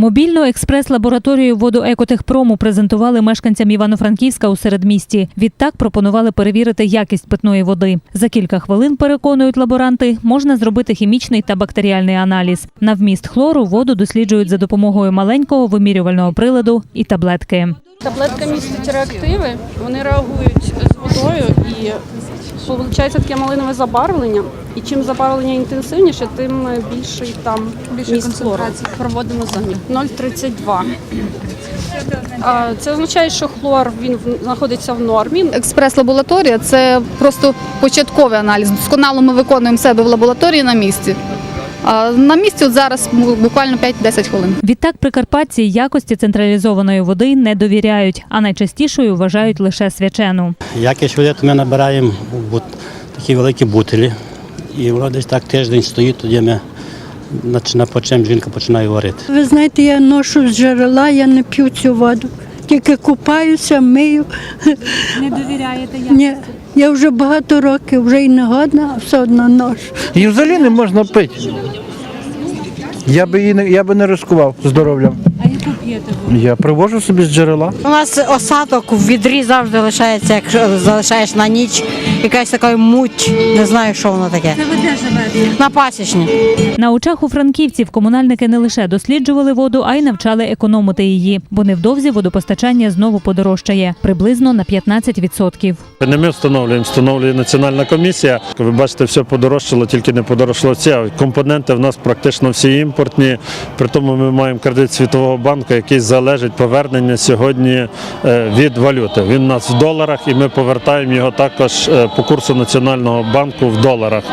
Мобільну експрес-лабораторію водоекотехпрому презентували мешканцям Івано-Франківська у середмісті. Відтак пропонували перевірити якість питної води. За кілька хвилин, переконують лаборанти, можна зробити хімічний та бактеріальний аналіз. На вміст хлору воду досліджують за допомогою маленького вимірювального приладу і таблетки. Таблетка містить реактиви, вони реагують з водою і виходить таке малинове забарвлення. І чим забарвлення інтенсивніше, тим більший там міст хлору. Проводимо замір. 0,32. А, Це означає, що хлор він в- знаходиться в нормі. Експрес-лабораторія це просто початковий аналіз. Досконало ми виконуємо себе в лабораторії на місці. А на місці от зараз буквально 5-10 хвилин. Відтак прикарпатці якості централізованої води не довіряють, а найчастішою вважають лише свячену. Якість води ми набираємо в такі великі бутилі. І воно десь так тиждень стоїть, тоді ми почина- по жінка починає варити. Ви знаєте, я ношу з джерела, я не п'ю цю воду. Тільки купаюся, мию. Не довіряєте Ні, я вже багато років, вже і не годна, а все одно нож. Її взагалі не можна пити. Я би її не я би не ризикував здоров'ям. А яку п'єте Я привожу собі з джерела. У нас осадок в відрі завжди лишається, якщо залишаєш на ніч, якась така муть, не знаю, що воно таке. ви де живете? На пасічні. На очах у франківців комунальники не лише досліджували воду, а й навчали економити її, бо невдовзі водопостачання знову подорожчає приблизно на 15%. Не ми встановлюємо, встановлює національна комісія. Ви бачите, все подорожчало, тільки не подорожчало це. Компоненти в нас практично всі імпортні. При тому ми маємо кредит Світового банку, який залежить повернення сьогодні е, від валюти. Він у нас в доларах, і ми повертаємо його також е, по курсу Національного банку в доларах.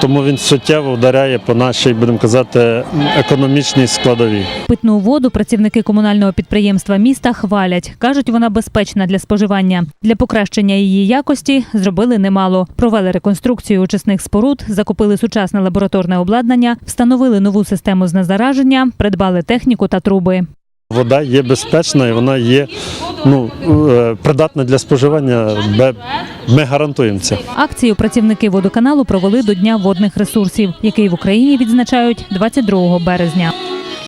Тому він суттєво вдаряє по нашій, будемо казати, економічній складовій. Питну воду працівники комунального підприємства міста хвалять. кажуть, вона безпечна для споживання. Для покращення її якості зробили немало. Провели реконструкцію очисних споруд, закупили сучасне лабораторне обладнання, встановили нову систему знезараження, придбали техніку та труби. Вода є безпечна і вона є ну, придатне придатна для споживання. Ми гарантуємо це. Акцію працівники водоканалу провели до Дня водних ресурсів, який в Україні відзначають 22 березня.